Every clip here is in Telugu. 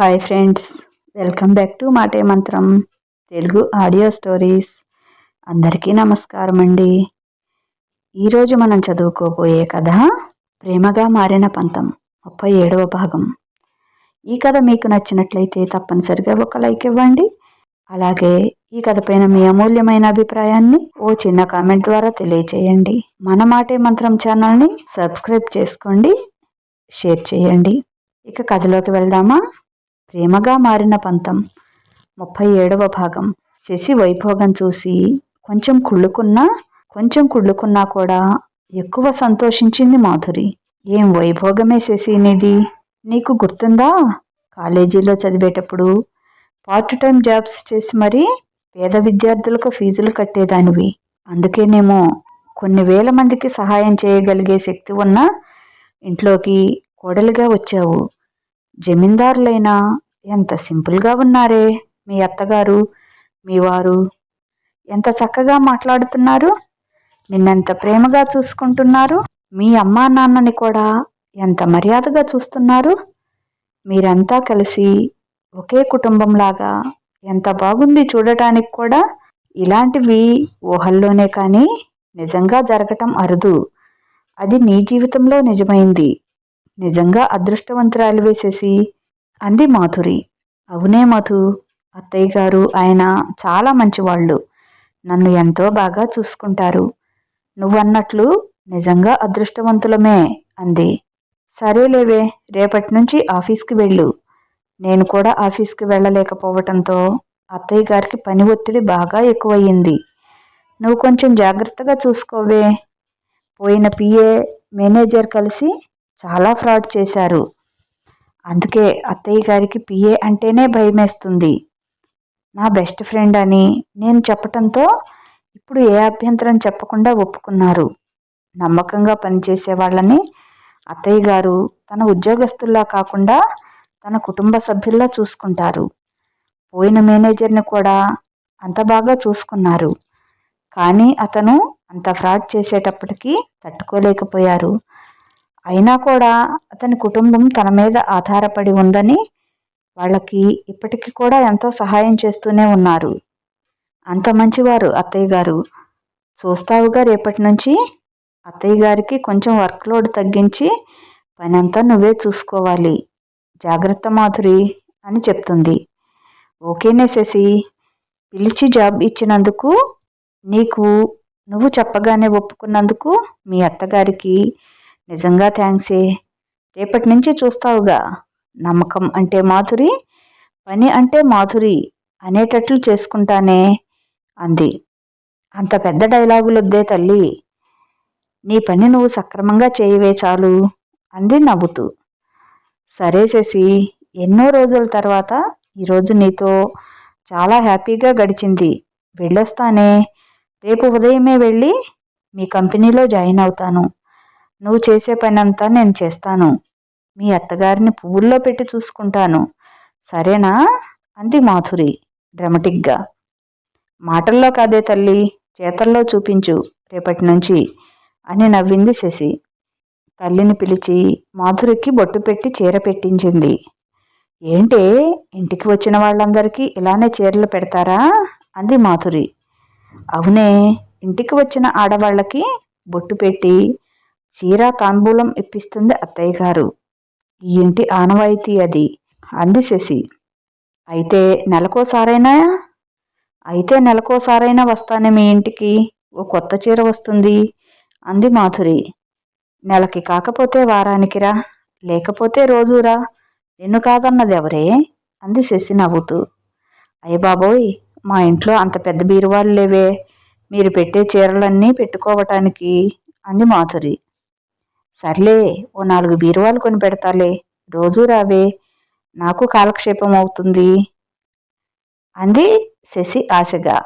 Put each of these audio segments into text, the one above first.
Hi friends welcome back to Maate Mantram Telugu audio stories అందరికీ నమస్కారం అండి. ఈరోజు మనం చదువుకోబోయే కథ ప్రేమగా మారిన పంతం ముప్పై ఏడవ భాగం. ఈ కథ మీకు నచ్చినట్లయితే తప్పనిసరిగా ఒక లైక్ ఇవ్వండి. అలాగే ఈ కథ పైన మీ అమూల్యమైన అభిప్రాయాన్ని ఓ చిన్న కామెంట్ ద్వారా తెలియచేయండి. మన మాటే మంత్రం ఛానల్ని సబ్స్క్రైబ్ చేసుకోండి షేర్ చేయండి. ఇక కథలోకి వెళ్దామా? ప్రేమగా మారిన పంతం. ముప్పై ఏడవ భాగం. శశి వైభోగం చూసి కొంచెం కుళ్ళుకున్నా కొంచెం కుళ్ళుకున్నా కూడా ఎక్కువ సంతోషించింది మాధురి. ఏం వైభోగమే శశి నీది? నీకు గుర్తుందా? కాలేజీలో చదివేటప్పుడు పార్ట్ టైం జాబ్స్ చేసి మరీ పేద విద్యార్థులకు ఫీజులు కట్టేదానివి. అందుకేనేమో కొన్ని వేల మందికి సహాయం చేయగలిగే శక్తి ఉన్న ఇంట్లోకి కోడలిగా వచ్చావు. జమీందారులైనా ఎంత సింపుల్గా ఉన్నారే మీ అత్తగారు మీ వారు. ఎంత చక్కగా మాట్లాడుతున్నారు. నిన్నెంత ప్రేమగా చూసుకుంటున్నారు. మీ అమ్మా నాన్నని కూడా ఎంత మర్యాదగా చూస్తున్నారు. మీరంతా కలిసి ఒకే కుటుంబంలాగా ఎంత బాగుంది చూడటానికి కూడా ఇలాంటివి ఊహల్లోనే కానీ నిజంగా జరగటం అరుదు. అది నీ జీవితంలో నిజమైంది. నిజంగా అదృష్టవంతురాలు వేసేసి అంది మాధురి. అవునే మధు అత్తయ్య గారు ఆయన చాలా మంచివాళ్ళు. నన్ను ఎంతో బాగా చూసుకుంటారు. నువ్వన్నట్లు నిజంగా అదృష్టవంతులమే అంది. సరేలేవే రేపటి నుంచి ఆఫీస్కి వెళ్ళు. నేను కూడా ఆఫీస్కి వెళ్ళలేకపోవటంతో అత్తయ్య గారికి పని ఒత్తిడి బాగా ఎక్కువయ్యింది. నువ్వు కొంచెం జాగ్రత్తగా చూసుకోవే. పోయిన పిఏ మేనేజర్ కలిసి చాలా ఫ్రాడ్ చేశారు. అందుకే అత్తయ్య గారికి పిఏ అంటేనే భయమేస్తుంది. నా బెస్ట్ ఫ్రెండ్ అని నేను చెప్పటంతో ఇప్పుడు ఏ అభ్యంతరం చెప్పకుండా ఒప్పుకున్నారు. నమ్మకంగా పనిచేసే వాళ్ళని అత్తయ్య గారు తన ఉద్యోగస్తుల్లా కాకుండా తన కుటుంబ సభ్యుల్లా చూసుకుంటారు. పోయిన మేనేజర్ని కూడా అంత బాగా చూసుకున్నారు. కానీ అతను అంత ఫ్రాడ్ చేసేటప్పటికీ తట్టుకోలేకపోయారు. అయినా కూడా అతని కుటుంబం తన మీద ఆధారపడి ఉందని వాళ్ళకి ఇప్పటికీ కూడా ఎంతో సహాయం చేస్తూనే ఉన్నారు. అంత మంచివారు అత్తయ్య గారు. చూస్తావుగా రేపటి నుంచి అత్తయ్య గారికి కొంచెం వర్క్ లోడ్ తగ్గించి పని అంతా నువ్వే చూసుకోవాలి. జాగ్రత్త మాధురి అని చెప్తుంది. ఓకేనే శశి. పిలిచి జాబ్ ఇచ్చినందుకు నీకు నువ్వు చెప్పగానే ఒప్పుకున్నందుకు మీ అత్తగారికి నిజంగా థ్యాంక్సే రేపటి నుంచి చూస్తావుగా. నమ్మకం అంటే మాధురి పని అంటే మాధురి అనేటట్లు చేసుకుంటానే అంది. అంత పెద్ద డైలాగులొద్దే తల్లి. నీ పని నువ్వు సక్రమంగా చేయవే చాలు అంది నవ్వుతూ. సరే శశి ఎన్నో రోజుల తర్వాత ఈరోజు నీతో చాలా హ్యాపీగా గడిచింది. వెళ్ళొస్తానే. రేపు ఉదయమే వెళ్ళి మీ కంపెనీలో జాయిన్ అవుతాను. నువ్వు చేసే పనంతా నేను చేస్తాను. మీ అత్తగారిని పువ్వుల్లో పెట్టి చూసుకుంటాను. సరేనా? అంది మాధురి డ్రమటిక్గా. మాటల్లో కాదే తల్లి చేతల్లో చూపించు రేపటి నుంచి అని నవ్వింది శశి. తల్లిని పిలిచి మాధురికి బొట్టు పెట్టి చీర పెట్టించింది. ఏంటే ఇంటికి వచ్చిన వాళ్ళందరికీ ఇలానే చీరలు పెడతారా? అంది మాధురి. అవునే ఇంటికి వచ్చిన ఆడవాళ్ళకి బొట్టు పెట్టి చీర తాంబూలం ఇప్పిస్తుంది అత్తయ్య గారు. ఈ ఇంటి ఆనవాయితీ అది. అంది శశి. అయితే నెలకోసారైనా? అయితే నెలకోసారైనా వస్తానే మీ ఇంటికి? ఓ కొత్త చీర వస్తుంది. అంది మాధురి. నెలకి కాకపోతే వారానికిరా లేకపోతే రోజురా నిన్ను కాదన్నది ఎవరే? అంది శశి నవ్వుతూ. అయ్య బాబోయ్ మా ఇంట్లో అంత పెద్ద బీరువాళ్ళు లేవే. మీరు పెట్టే చీరలన్నీ పెట్టుకోవటానికి అంది మాధురి. సర్లే ఓ నాలుగు బీరువాలు కొని పెడతాలే రోజూ రావే. నాకు కాలక్షేపం అవుతుంది. అంది శశి ఆశగా.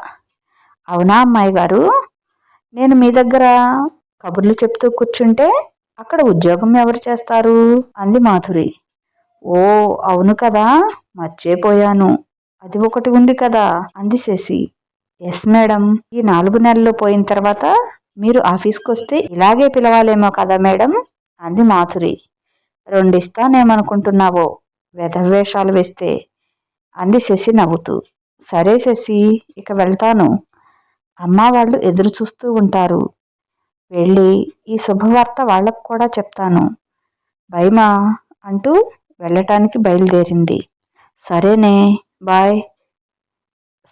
అవునా అమ్మాయి గారు? నేను మీ దగ్గర కబుర్లు చెప్తూ కూర్చుంటే అక్కడ ఉద్యోగం ఎవరు చేస్తారు? అంది మాధురి. ఓ అవును కదా. మర్చిపోయాను. అది ఒకటి ఉంది కదా అంది శశి. Yes madam. ఈ నాలుగు నెలలు పోయిన తర్వాత మీరు ఆఫీస్కి వస్తే ఇలాగే పిలవాలేమో కదా మేడం? అంది మాధురి. రెండిస్తానేమనుకుంటున్నావో? వెధవేషాలు వేస్తే? అంది శశి నవ్వుతూ. సరే శశి ఇక వెళ్తాను. అమ్మ వాళ్ళు ఎదురు చూస్తూ ఉంటారు. వెళ్ళి ఈ శుభవార్త వాళ్ళకు కూడా చెప్తాను. భయమా? అంటూ వెళ్ళటానికి బయలుదేరింది. సరేనే బాయ్.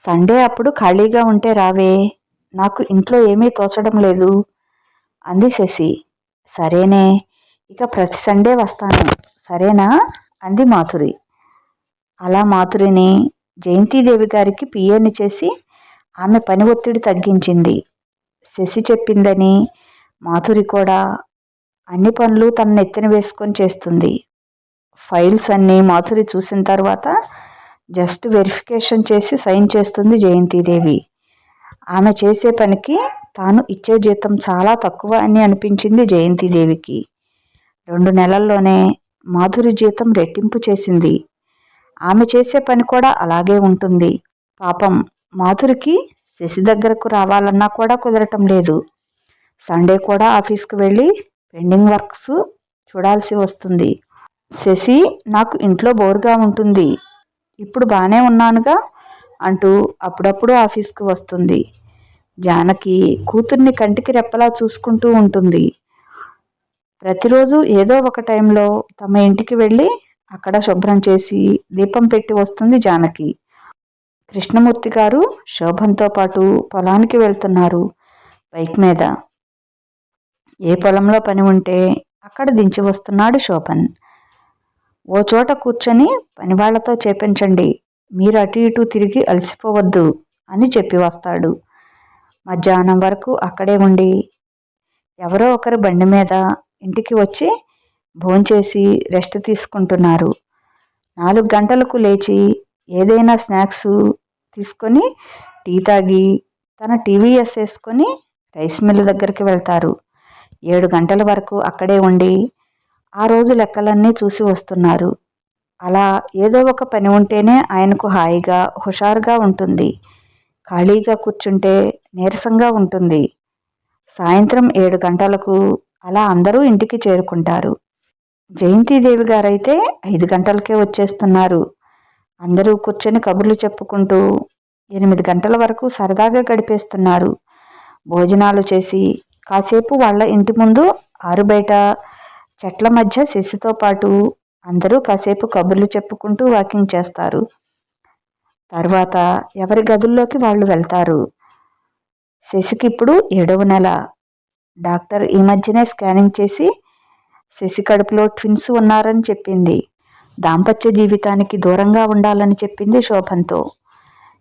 సండే అప్పుడు ఖాళీగా ఉంటే రావే. నాకు ఇంట్లో ఏమీ తోచడం లేదు అంది శశి. సరేనే ఇక ప్రతి సండే వస్తాను. సరేనా? అంది మాధురి. అలా మాధురిని జయంతిదేవి గారికి పిఏని చేసి ఆమె పని ఒత్తిడి తగ్గించింది. శశి చెప్పిందని మాధురి కూడా అన్ని పనులు తన నెత్తిన వేసుకొని చేస్తుంది. ఫైల్స్ అన్నీ మాధురి చూసిన తర్వాత జస్ట్ వెరిఫికేషన్ చేసి సైన్ చేస్తుంది జయంతిదేవి. ఆమె చేసే పనికి తాను ఇచ్చే జీతం చాలా తక్కువ అని అనిపించింది జయంతిదేవికి. రెండు నెలల్లోనే మాధురి జీతం రెట్టింపు చేసింది. ఆమె చేసే పని కూడా అలాగే ఉంటుంది. పాపం మాధురికి శశి దగ్గరకు రావాలన్నా కూడా కుదరటం లేదు. సండే కూడా ఆఫీస్కి వెళ్ళి పెండింగ్ వర్క్స్ చూడాల్సి వస్తుంది. శశి నాకు ఇంట్లో బోర్గా ఉంటుంది. ఇప్పుడు బాగానే ఉన్నానుగా అంటూ అప్పుడప్పుడు ఆఫీస్కి వస్తుంది. జానకి కూతుర్ని కంటికి రెప్పలా చూసుకుంటూ ఉంటుంది. ప్రతిరోజు ఏదో ఒక టైంలో తమ ఇంటికి వెళ్ళి అక్కడ శుభ్రం చేసి దీపం పెట్టి వస్తుంది జానకి. కృష్ణమూర్తి గారు శోభంతో పాటు పొలానికి వెళ్తున్నారు బైక్ మీద. ఏ పొలంలో పని ఉంటే అక్కడ దించి వస్తున్నాడు శోభన్. ఓ చోట కూర్చొని పనివాళ్ళతో చేపించండి మీరు అటు ఇటు తిరిగి అలసిపోవద్దు అని చెప్పి వస్తాడు. మధ్యాహ్నం వరకు అక్కడే ఉండి ఎవరో ఒకరు బండి మీద ఇంటికి వచ్చి భోంచేసి రెస్ట్ తీసుకుంటున్నారు. నాలుగు గంటలకు లేచి ఏదైనా స్నాక్స్ తీసుకొని టీ తాగి తన టీవీఎస్ వేసుకొని రైస్ మిల్ దగ్గరికి వెళ్తారు. ఏడు గంటల వరకు అక్కడే ఉండి ఆ రోజు లెక్కలన్నీ చూసి వస్తున్నారు. అలా ఏదో ఒక పని ఉంటేనే ఆయనకు హాయిగా హుషారుగా ఉంటుంది. ఖాళీగా కూర్చుంటే నీరసంగా ఉంటుంది. సాయంత్రం ఏడు గంటలకు అలా అందరూ ఇంటికి చేరుకుంటారు. జయంతిదేవి గారైతే ఐదు గంటలకే వచ్చేస్తున్నారు. అందరూ కూర్చొని కబుర్లు చెప్పుకుంటూ ఎనిమిది గంటల వరకు సరదాగా గడిపేస్తున్నారు. భోజనాలు చేసి కాసేపు వాళ్ళ ఇంటి ముందు ఆరుబయట చెట్ల మధ్య శిశుతో పాటు అందరూ కాసేపు కబుర్లు చెప్పుకుంటూ వాకింగ్ చేస్తారు. తర్వాత ఎవరి గదుల్లోకి వాళ్ళు వెళ్తారు? శశికి ఇప్పుడు ఏడవ నెల. డాక్టర్ ఈ మధ్యనే స్కానింగ్ చేసి శశి కడుపులో ట్విన్స్ ఉన్నారని చెప్పింది. దాంపత్య జీవితానికి దూరంగా ఉండాలని చెప్పింది శోభంతో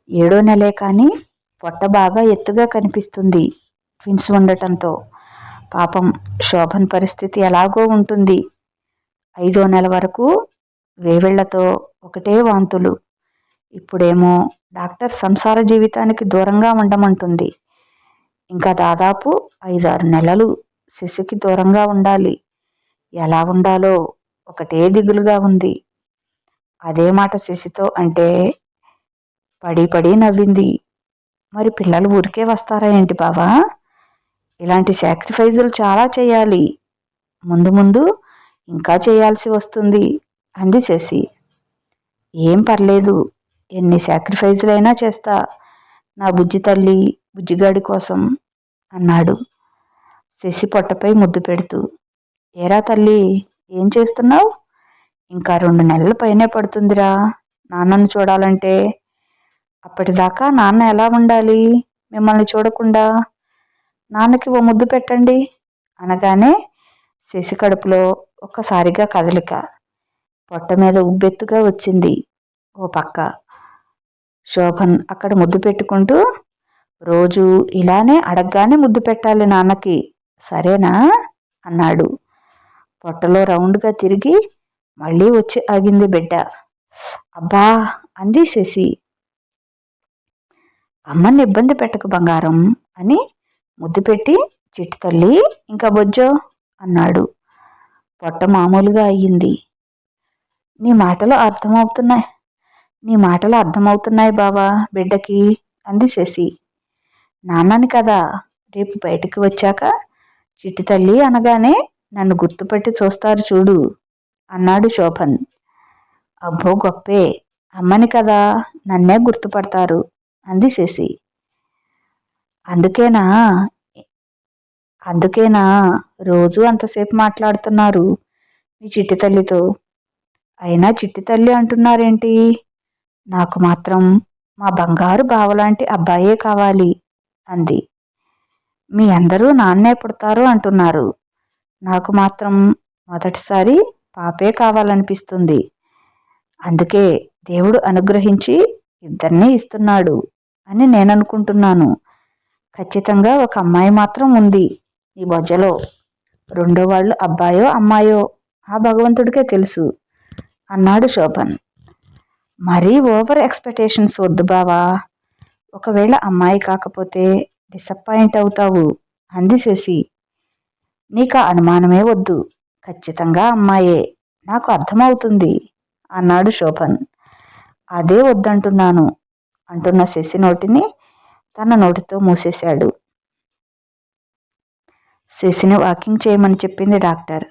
ఏడో నెలే కానీ పొట్ట బాగా ఎత్తుగా కనిపిస్తుంది ట్విన్స్ ఉండటంతో. పాపం శోభన్ పరిస్థితి ఎలాగో ఉంటుంది. ఐదో నెల వరకు వేవిళ్ళతో ఒకటే వాంతులు. ఇప్పుడేమో డాక్టర్ సంసార జీవితానికి దూరంగా ఉండమంటుంది. ఇంకా దాదాపు ఐదారు నెలలు శశికి దూరంగా ఉండాలి. ఎలా ఉండాలో ఒకటే దిగులుగా ఉంది. అదే మాట శశితో అంటే పడి పడి నవ్వింది. మరి పిల్లలు ఊరికే వస్తారా ఏంటి బావా? ఇలాంటి సాక్రిఫైజులు చాలా చేయాలి. ముందు ముందు ఇంకా చేయాల్సి వస్తుంది అంది శశి. ఏం పర్లేదు ఎన్ని సాక్రిఫైజులైనా చేస్తా. నా బుజ్జి తల్లి బుజ్జిగాడి కోసం అన్నాడు. శశి పొట్టపై ముద్దు పెడుతూ ఏరా తల్లి ఏం చేస్తున్నావు? ఇంకా రెండు నెలల పైనే పడుతుందిరా. నాన్నను చూడాలంటే అప్పటిదాకా నాన్న ఎలా ఉండాలి? మిమ్మల్ని చూడకుండా నాన్నకి ఓ ముద్దు పెట్టండి అనగానే శశి కడుపులో ఒక్కసారిగా కదలిక పొట్ట మీద ఉబ్బెత్తుగా వచ్చింది ఓ పక్క. శోభన్ అక్కడ ముద్దు పెట్టుకుంటూ రోజు ఇలానే అడగగానే ముద్దు పెట్టాలి నాన్నకి సరేనా? అన్నాడు. పొట్టలో రౌండ్గా తిరిగి మళ్ళీ వచ్చి ఆగింది బిడ్డ. అబ్బా! అంది శశి. అమ్మని ఇబ్బంది పెట్టకు బంగారం అని ముద్దు పెట్టి చిట్టు తల్లి ఇంకా బొజ్జో? అన్నాడు. పొట్ట మామూలుగా అయ్యింది. నీ మాటలు అర్థమవుతున్నాయి నీ మాటలు అర్థమవుతున్నాయి బావా బిడ్డకి అంది శశి. నాన్నని కదా రేపు బయటికి వచ్చాక చిట్టి తల్లి అనగానే నన్ను గుర్తుపట్టి చూస్తారు చూడు అన్నాడు శోభన్. అబ్బో గొప్పే అమ్మని కదా నన్నే గుర్తుపడతారు అంది శశి. అందుకేనా అందుకేనా రోజు అంతసేపు మాట్లాడుతున్నారు మీ చిట్టి తల్లితో? అయినా చిట్టి తల్లి అంటున్నారేంటి? నాకు మాత్రం మా బంగారు బావలాంటి అబ్బాయే కావాలి అంది. మీ అందరూ నాన్నే పుడతారు అంటున్నారు. నాకు మాత్రం మొదటిసారి పాపే కావాలనిపిస్తుంది. అందుకే దేవుడు అనుగ్రహించి ఇద్దరినీ ఇస్తున్నాడు అని నేను అనుకుంటున్నాను ఖచ్చితంగా ఒక అమ్మాయి మాత్రం ఉంది ఈ బొజ్జలో రెండో వాళ్ళు అబ్బాయో అమ్మాయో? ఆ భగవంతుడికే తెలుసు అన్నాడు శోభన్. మరీ ఓవర్ ఎక్స్పెక్టేషన్స్ వద్దు బావా. ఒకవేళ అమ్మాయి కాకపోతే డిసప్పాయింట్ అవుతావు అంది శశి. నీకు అనుమానమే వద్దు. ఖచ్చితంగా అమ్మాయే. నాకు అర్థమవుతుంది అన్నాడు శోభన్. అదే వద్దంటున్నాను అంటున్న శశి నోటిని తన నోటితో మూసేశాడు. శశిని వాకింగ్ చేయమని చెప్పింది డాక్టర్.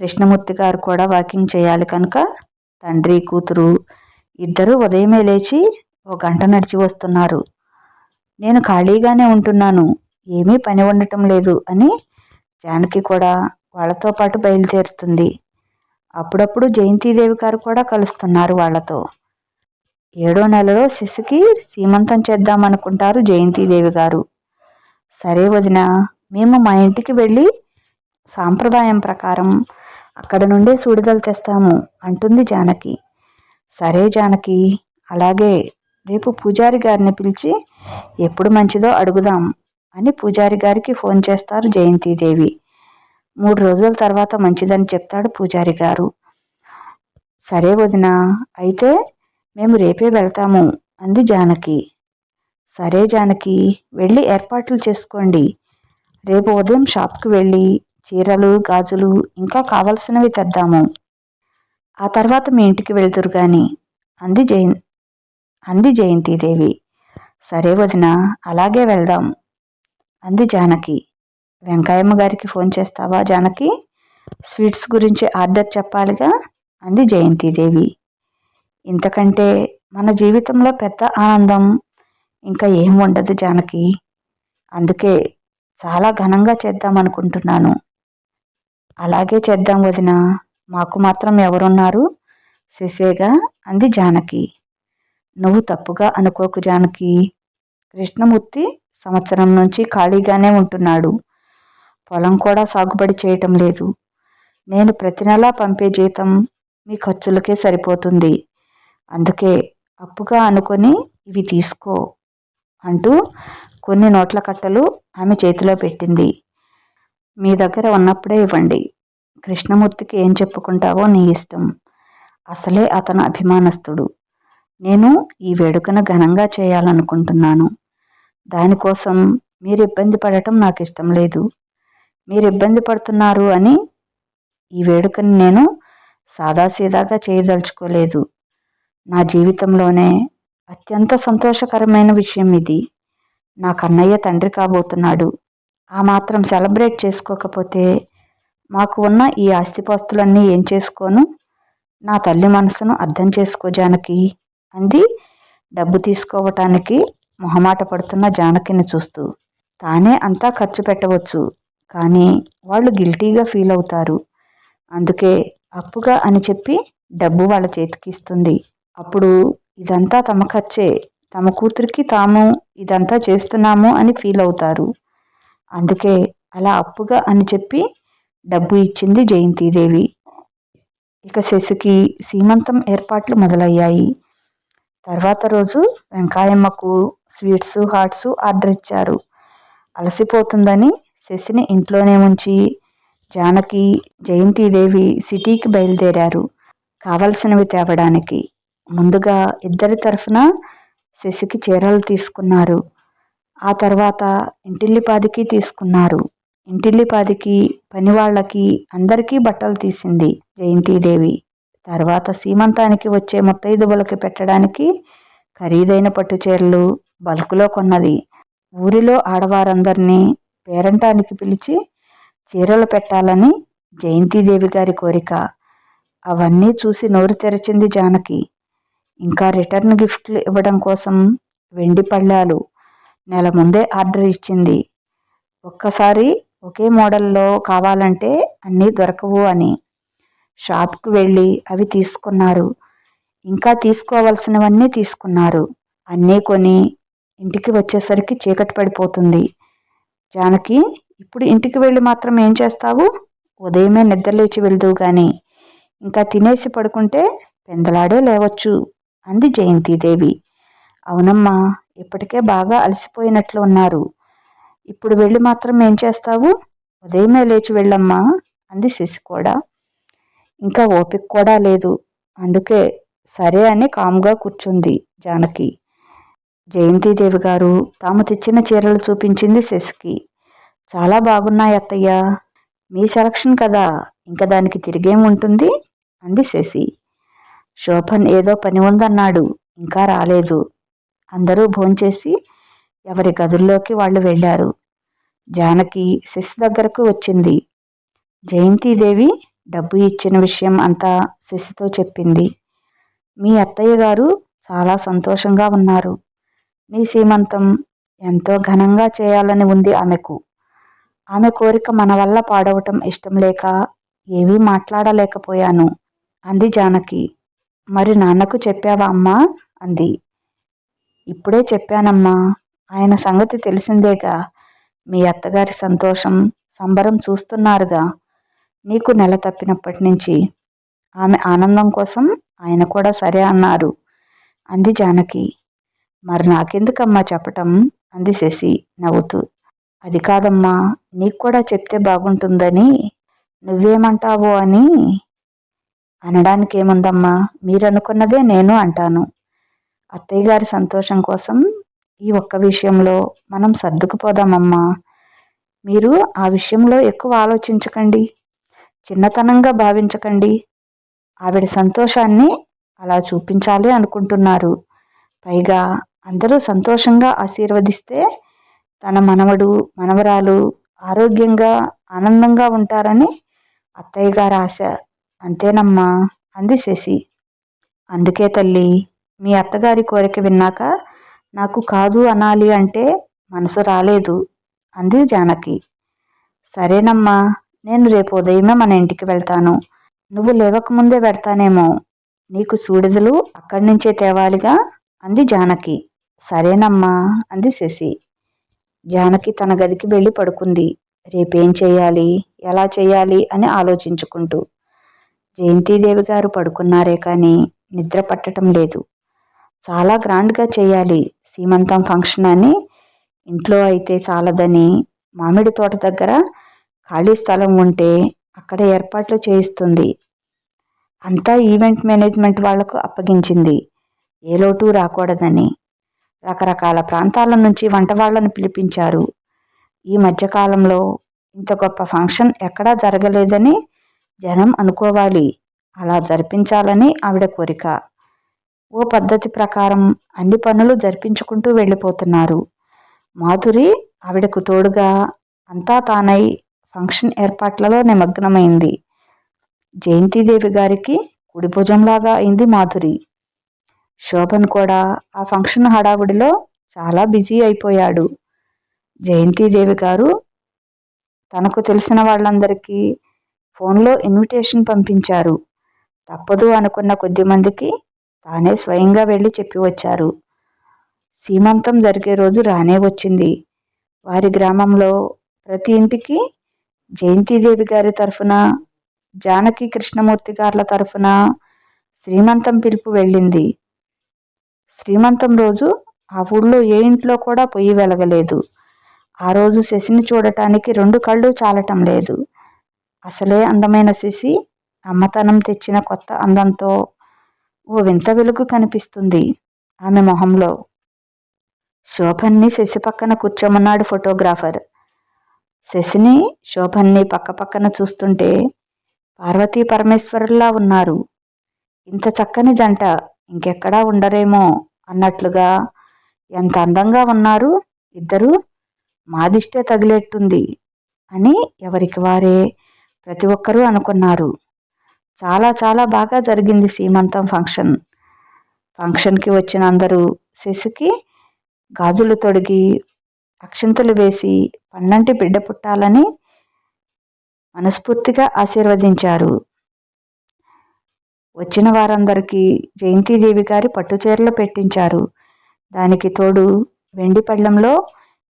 కృష్ణమూర్తి గారు కూడా వాకింగ్ చేయాలి కనుక తండ్రి కూతురు ఇద్దరూ ఉదయమే లేచి ఓ గంట నడిచి వస్తున్నారు. నేను ఖాళీగానే ఉంటున్నాను. ఏమీ పని ఉండటం లేదు అని జానకి కూడా వాళ్ళతో పాటు బయలుదేరుతుంది. అప్పుడప్పుడు జయంతిదేవి గారు కూడా కలుస్తున్నారు వాళ్ళతో ఏడో నెలలో శిశుకి సీమంతం చేద్దామనుకుంటారు జయంతిదేవి గారు. సరే వదిన మేము మా ఇంటికి వెళ్ళి సాంప్రదాయం ప్రకారం అక్కడ నుండే సూడిదలు తెస్తాము అంటుంది జానకి. సరే జానకి. అలాగే రేపు పూజారి గారిని పిలిచి ఎప్పుడు మంచిదో అడుగుదాం అని పూజారి గారికి ఫోన్ చేస్తారు జయంతిదేవి. మూడు రోజుల తర్వాత మంచిదని చెప్తాడు పూజారి గారు. సరే వదిన అయితే మేము రేపే వెళ్తాము అంది జానకి. సరే జానకి వెళ్ళి ఏర్పాట్లు చేసుకోండి. రేపు ఉదయం షాప్కి వెళ్ళి చీరలు గాజులు ఇంకా కావలసినవి తెద్దాము. ఆ తర్వాత మీ ఇంటికి వెళ్తురు గాని. అంది జయం అంది జయంతిదేవి. సరే వదిన అలాగే వెళ్దాం. అంది జానకి. వెంకయ్యమ్మ గారికి ఫోన్ చేస్తావా జానకి? స్వీట్స్ గురించి ఆర్డర్ చెప్పాలిగా? అంది జయంతిదేవి. ఇంతకంటే మన జీవితంలో పెద్ద ఆనందం ఇంకా ఏం ఉండదు జానకి. అందుకే చాలా ఘనంగా చేద్దాం అనుకుంటున్నాను. అలాగే చేద్దాం వదినా. మాకు మాత్రం ఎవరున్నారు? శశేగా అంది జానకి. నువ్వు తప్పుగా అనుకోకు జానకి. కృష్ణమూర్తి సంవత్సరం నుంచి ఖాళీగానే ఉంటున్నాడు. పొలం కూడా సాగుబడి చేయటం లేదు. నేను ప్రతి నెలా పంపే జీతం మీ ఖర్చులకే సరిపోతుంది. అందుకే అప్పుగా అనుకొని ఇవి తీసుకో అంటూ కొన్ని నోట్ల కట్టలు ఆమె చేతిలో పెట్టింది. మీ దగ్గర ఉన్నప్పుడే ఇవ్వండి. కృష్ణమూర్తికి ఏం చెప్పుకుంటావో నీ ఇష్టం. అసలే అతను అభిమానస్తుడు. నేను ఈ వేడుకను ఘనంగా చేయాలనుకుంటున్నాను. దానికోసం మీరు ఇబ్బంది పడటం నాకు ఇష్టం లేదు. మీరు ఇబ్బంది పడుతున్నారు అని ఈ వేడుకని నేను సాదాసీదాగా చేయదలుచుకోలేదు. నా జీవితంలోనే అత్యంత సంతోషకరమైన విషయం ఇది. నా కన్నయ్య తండ్రి కాబోతున్నాడు. ఆ మాత్రం సెలబ్రేట్ చేసుకోకపోతే మాకు ఉన్న ఈ ఆస్తిపాస్తులన్నీ ఏం చేసుకోను? నా తల్లి మనసును అర్థం చేసుకో జానకి అంది. డబ్బు తీసుకోవటానికి మొహమాట పడుతున్న జానకిని చూస్తూ. తానే అంతా ఖర్చు పెట్టవచ్చు కానీ వాళ్ళు గిల్టీగా ఫీల్ అవుతారు. అందుకే అప్పుగా అని చెప్పి డబ్బు వాళ్ళ చేతికి ఇస్తుంది. అప్పుడు ఇదంతా తమ ఖర్చే. తమ కూతురికి తాము ఇదంతా చేస్తున్నాము అని ఫీల్ అవుతారు. అందుకే అలా అప్పుగా అని చెప్పి డబ్బు ఇచ్చింది జయంతిదేవి. ఇక శశికి సీమంతం ఏర్పాట్లు మొదలయ్యాయి. తర్వాత రోజు వెంకాయమ్మకు స్వీట్స్ హాట్స్ ఆర్డర్ ఇచ్చారు అలసిపోతుందని శశిని ఇంట్లోనే ఉంచి జానకి జయంతిదేవి సిటీకి బయలుదేరారు. కావలసినవి తేవడానికి. ముందుగా ఇద్దరి తరఫున శశికి చీరలు తీసుకున్నారు. ఆ తర్వాత ఇంటిల్లిపాదికి తీసుకున్నారు. ఇంటిల్లిపాదికి పనివాళ్ళకి అందరికీ బట్టలు తీసింది జయంతీదేవి. తర్వాత సీమంతానికి వచ్చే ముత్తైదువులకి పెట్టడానికి ఖరీదైన పట్టు చీరలు బల్కులో కొన్నది. ఊరిలో ఆడవారందరినీ పేరంటానికి పిలిచి చీరలు పెట్టాలని జయంతీదేవి గారి కోరిక. అవన్నీ చూసి నోరు తెరిచింది జానకి. ఇంకా రిటర్న్ గిఫ్ట్లు ఇవ్వడం కోసం వెండి పళ్ళాలు నెల ముందే ఆర్డర్ ఇచ్చింది. ఒక్కసారి ఒకే మోడల్లో కావాలంటే అన్నీ దొరకవు అని. షాప్కు వెళ్ళి అవి తీసుకున్నారు. ఇంకా తీసుకోవాల్సినవన్నీ తీసుకున్నారు. అన్నీ కొని ఇంటికి వచ్చేసరికి చీకటి పడిపోతుంది. జానకి ఇప్పుడు ఇంటికి వెళ్ళి మాత్రం ఏం చేస్తావు? ఉదయమే నిద్రలేచి వెళ్దువు గాని ఇంకా తినేసి పడుకుంటే పెందలాడే లేవచ్చు అంది జయంతిదేవి. అవునమ్మా ఇప్పటికే బాగా అలసిపోయినట్లు ఉన్నారు. ఇప్పుడు వెళ్ళి మాత్రం ఏం చేస్తావు? ఉదయమే లేచి వెళ్ళమ్మా అంది శశి కూడా. ఇంకా ఓపిక కూడా లేదు. అందుకే సరే అని కామ్గా కూర్చుంది జానకి. జయంతిదేవి గారు తాము తెచ్చిన చీరలు చూపించింది శశికి. చాలా బాగున్నాయి అత్తయ్య. మీ సెలక్షన్ కదా. ఇంకా దానికి తిరిగేం ఉంటుంది? అంది శశి. శోభన్ ఏదో పని ఉందన్నాడు. ఇంకా రాలేదు. అందరూ భోంచేసి ఎవరి గదుల్లోకి వాళ్ళు వెళ్ళారు. జానకి శిశు దగ్గరకు వచ్చింది. జయంతిదేవి డబ్బు ఇచ్చిన విషయం అంతా శిశుతో చెప్పింది. మీ అత్తయ్య గారు చాలా సంతోషంగా ఉన్నారు. నీ సీమంతం ఎంతో ఘనంగా చేయాలని ఉంది ఆమెకు. ఆమె కోరిక మన వల్ల పాడవటం ఇష్టం లేక ఏమీ మాట్లాడలేకపోయాను అంది జానకి. మరి నాన్నకు చెప్పావా అమ్మా? అంది. ఇప్పుడే చెప్పానమ్మా ఆయన సంగతి తెలిసిందేగా? మీ అత్తగారి సంతోషం సంబరం చూస్తున్నారుగా? నీకు నెల తప్పినప్పటి నుంచి ఆమె ఆనందం కోసం ఆయన కూడా సరే అన్నారు. అంది జానకి. మరి నాకెందుకమ్మా చెప్పటం? అంది శశి నవ్వుతూ. అది కాదమ్మా నీకు కూడా చెప్తే బాగుంటుందని నువ్వేమంటావో అని అనడానికి ఏముందమ్మా మీరనుకున్నదే నేను అంటాను. అత్తయ్య గారి సంతోషం కోసం ఈ ఒక్క విషయంలో మనం సర్దుకుపోదామమ్మా. మీరు ఆ విషయంలో ఎక్కువ ఆలోచించకండి. చిన్నతనంగా భావించకండి. ఆవిడ సంతోషాన్ని అలా చూపించాలి అనుకుంటున్నారు. పైగా అందరూ సంతోషంగా ఆశీర్వదిస్తే తన మనవడు మనవరాలు ఆరోగ్యంగా ఆనందంగా ఉంటారని అత్తయ్య గారు ఆశ. అంతేనమ్మా అంది శశి. అందుకే తల్లి మీ అత్తగారి కోరిక విన్నాక నాకు కాదు అనాలి అంటే మనసు రాలేదు అంది జానకి. సరేనమ్మా నేను రేపు ఉదయమే మన ఇంటికి వెళ్తాను. నువ్వు లేవకముందే వెళ్తానేమో. నీకు సూడిదలు అక్కడి నుంచే తేవాలిగా? అంది జానకి. సరేనమ్మా అంది శశి. జానకి తన గదికి వెళ్ళి పడుకుంది. రేపేం చేయాలి? ఎలా చేయాలి? అని ఆలోచించుకుంటూ. జయంతిదేవి గారు పడుకున్నారే కానీ నిద్ర పట్టడం లేదు. చాలా గ్రాండ్గా చేయాలి. సీమంతం ఫంక్షన్ అని ఇంట్లో అయితే చాలదని మామిడి తోట దగ్గర ఖాళీ స్థలం ఉంటే అక్కడ ఏర్పాట్లు చేయిస్తుంది. అంతా ఈవెంట్ మేనేజ్మెంట్ వాళ్ళకు అప్పగించింది. ఏ లోటు రాకూడదని రకరకాల ప్రాంతాల నుంచి వంట వాళ్ళను పిలిపించారు. ఈ మధ్యకాలంలో ఇంత గొప్ప ఫంక్షన్ ఎక్కడా జరగలేదని జనం అనుకోవాలి. అలా జరిపించాలని ఆవిడ కోరిక. ఓ పద్ధతి ప్రకారం అన్ని పనులు జరిపించుకుంటూ వెళ్ళిపోతున్నారు. మాధురి ఆవిడకు తోడుగా అంతా తానై ఫంక్షన్ ఏర్పాట్లలో నిమగ్నమైంది. జయంతిదేవి గారికి కుడి భుజంలాగా అయింది మాధురి. శోభన్ కూడా ఆ ఫంక్షన్ హడావుడిలో చాలా బిజీ అయిపోయాడు. జయంతిదేవి గారు తనకు తెలిసిన వాళ్ళందరికీ ఫోన్లో ఇన్విటేషన్ పంపించారు. తప్పదు అనుకున్న కొద్ది మందికి తానే స్వయంగా వెళ్ళి చెప్పి వచ్చారు. సీమంతం జరిగే రోజు రానే వచ్చింది. వారి గ్రామంలో ప్రతి ఇంటికి జయంతిదేవి గారి తరఫున జానకి కృష్ణమూర్తి గార్ల తరఫున శ్రీమంతం పిలుపు వెళ్ళింది. శ్రీమంతం రోజు ఆ ఊళ్ళో ఏ ఇంట్లో కూడా పొయ్యి వెలగలేదు. ఆ రోజు శశిని చూడటానికి రెండు కళ్ళు చాలటం లేదు. అసలే అందమైన శశి అమ్మతనం తెచ్చిన కొత్త అందంతో ఓ వింత వెలుగు కనిపిస్తుంది. ఆమె మొహంలో శోభన్ని శశి పక్కన కూర్చోమన్నాడు ఫోటోగ్రాఫర్. శశిని శోభన్ని పక్క పక్కన చూస్తుంటే పార్వతీ పరమేశ్వరుల్లా ఉన్నారు. ఇంత చక్కని జంట ఇంకెక్కడా ఉండరేమో అన్నట్లుగా ఎంత అందంగా ఉన్నారు? ఇద్దరు మాదిష్టే తగిలేట్టుంది అని ఎవరికి వారే ప్రతి ఒక్కరూ అనుకున్నారు. చాలా చాలా బాగా జరిగింది సీమంతం ఫంక్షన్. ఫంక్షన్కి వచ్చిన అందరూ శిశుకి గాజులు తొడిగి అక్షింతలు వేసి పన్నంటి బిడ్డ పుట్టాలని మనస్ఫూర్తిగా ఆశీర్వదించారు. వచ్చిన వారందరికీ జయంతిదేవి గారి పట్టుచీరలు పెట్టించారు. దానికి తోడు వెండి పళ్ళెంలో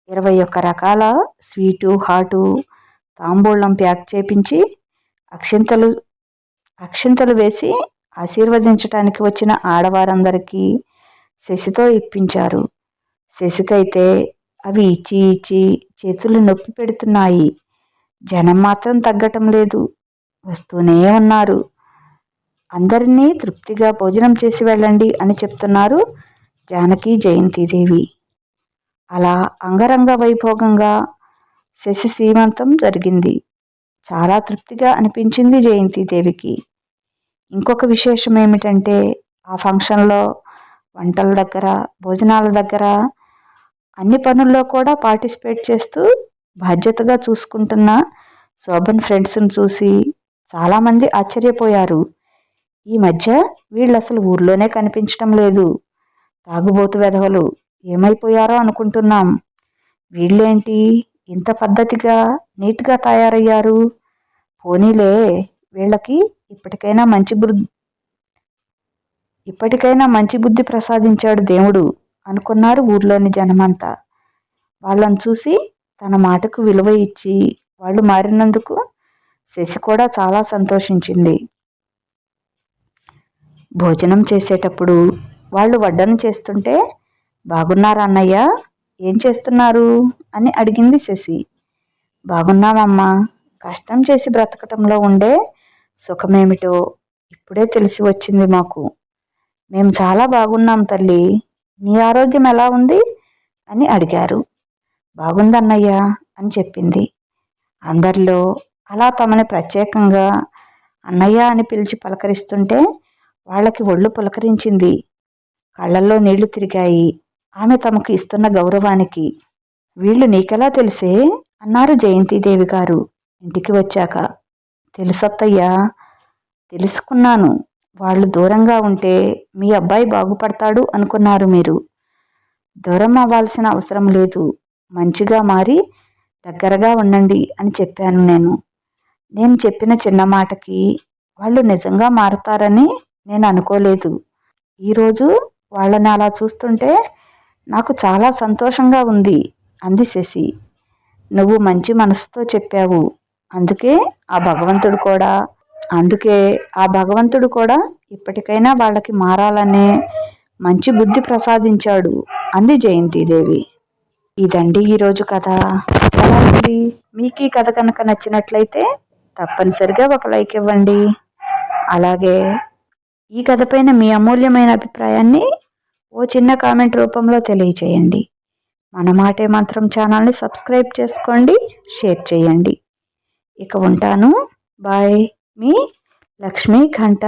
ఇరవై ఒక్క రకాల స్వీటు హాటు తాంబూలం ప్యాక్ చేపించి అక్షింతలు అక్షింతలు వేసి ఆశీర్వదించటానికి వచ్చిన ఆడవారందరికీ శశితో ఇప్పించారు. శశికైతే అవి ఇచ్చి ఇచ్చి చేతులు నొప్పి పెడుతున్నాయి. జనం మాత్రం తగ్గటం లేదు. వస్తూనే ఉన్నారు. అందరినీ తృప్తిగా భోజనం చేసి వెళ్ళండి అని చెప్తున్నారు జానకి జయంతిదేవి. అలా అంగరంగ వైభోగంగా శశి సీమంతం జరిగింది. చాలా తృప్తిగా అనిపించింది జయంతిదేవికి. ఇంకొక విశేషం ఏమిటంటే ఆ ఫంక్షన్లో వంటల దగ్గర భోజనాల దగ్గర అన్ని పనుల్లో కూడా పార్టిసిపేట్ చేస్తూ బాధ్యతగా చూసుకుంటున్న శోభన్ ఫ్రెండ్స్ని చూసి చాలామంది ఆశ్చర్యపోయారు. ఈ మధ్య వీళ్ళు అసలు ఊర్లోనే కనిపించడం లేదు. తాగుబోతు వెధవలు ఏమైపోయారో అనుకుంటున్నాం. వీళ్ళేంటి ఇంత పద్ధతిగా నీట్గా తయారయ్యారు? పోనీలే వీళ్ళకి ఇప్పటికైనా మంచి బుద్ధి ఇప్పటికైనా మంచి బుద్ధి ప్రసాదించాడు దేవుడు అనుకున్నారు ఊర్లోని జనమంతా. వాళ్ళని చూసి తన మాటకు విలువ ఇచ్చి వాళ్ళు మారినందుకు శశి కూడా చాలా సంతోషించింది. భోజనం చేసేటప్పుడు వాళ్ళు వడ్డన చేస్తుంటే బాగున్నారా అన్నయ్య? ఏం చేస్తున్నారు? అని అడిగింది శశి. బాగున్నామమ్మా కష్టం చేసి బ్రతకటంలో ఉండే సుఖమేమిటో ఇప్పుడే తెలిసి వచ్చింది మాకు. మేము చాలా బాగున్నాం తల్లి. నీ ఆరోగ్యం ఎలా ఉంది? అని అడిగారు. బాగుందన్నయ్య అని చెప్పింది. అందరిలో అలా తమని ప్రత్యేకంగా అన్నయ్య అని పిలిచి పలకరిస్తుంటే వాళ్ళకి ఒళ్ళు పులకరించింది. కళ్ళల్లో నీళ్ళు తిరిగాయి. ఆమె తమకు ఇస్తున్న గౌరవానికి. వీళ్ళు నీకెలా తెలిసే? అన్నారు జయంతిదేవి గారు. ఇంటికి వచ్చాక. తెలుసత్తయ్యా తెలుసుకున్నాను. వాళ్ళు దూరంగా ఉంటే మీ అబ్బాయి బాగుపడతాడు అనుకున్నారు మీరు. దూరం అవ్వాల్సిన అవసరం లేదు. మంచిగా మారి దగ్గరగా ఉండండి అని చెప్పాను నేను. నేను చెప్పిన చిన్న మాటకి వాళ్ళు నిజంగా మారుతారని నేను అనుకోలేదు. ఈరోజు వాళ్ళని అలా చూస్తుంటే నాకు చాలా సంతోషంగా ఉంది అంది శశి. నువ్వు మంచి మనసుతో చెప్పావు. అందుకే ఆ భగవంతుడు కూడా అందుకే ఆ భగవంతుడు కూడా ఇప్పటికైనా వాళ్ళకి మారాలనే మంచి బుద్ధి ప్రసాదించాడు అంది జయంతిదేవి. ఇదండి ఈరోజు కథ. ఎలా ఉంది మీకు ఈ కథ కనుక నచ్చినట్లయితే తప్పనిసరిగా ఒక లైక్ ఇవ్వండి. అలాగే ఈ కథ పైన మీ అమూల్యమైన అభిప్రాయాన్ని ఓ చిన్న కామెంట్ రూపంలో తెలియచేయండి. మన మాటే మంత్రం ఛానల్ని సబ్స్క్రైబ్ చేసుకోండి షేర్ చేయండి. ఇక ఉంటాను. బాయ్ మీ లక్ష్మీ ఘంట.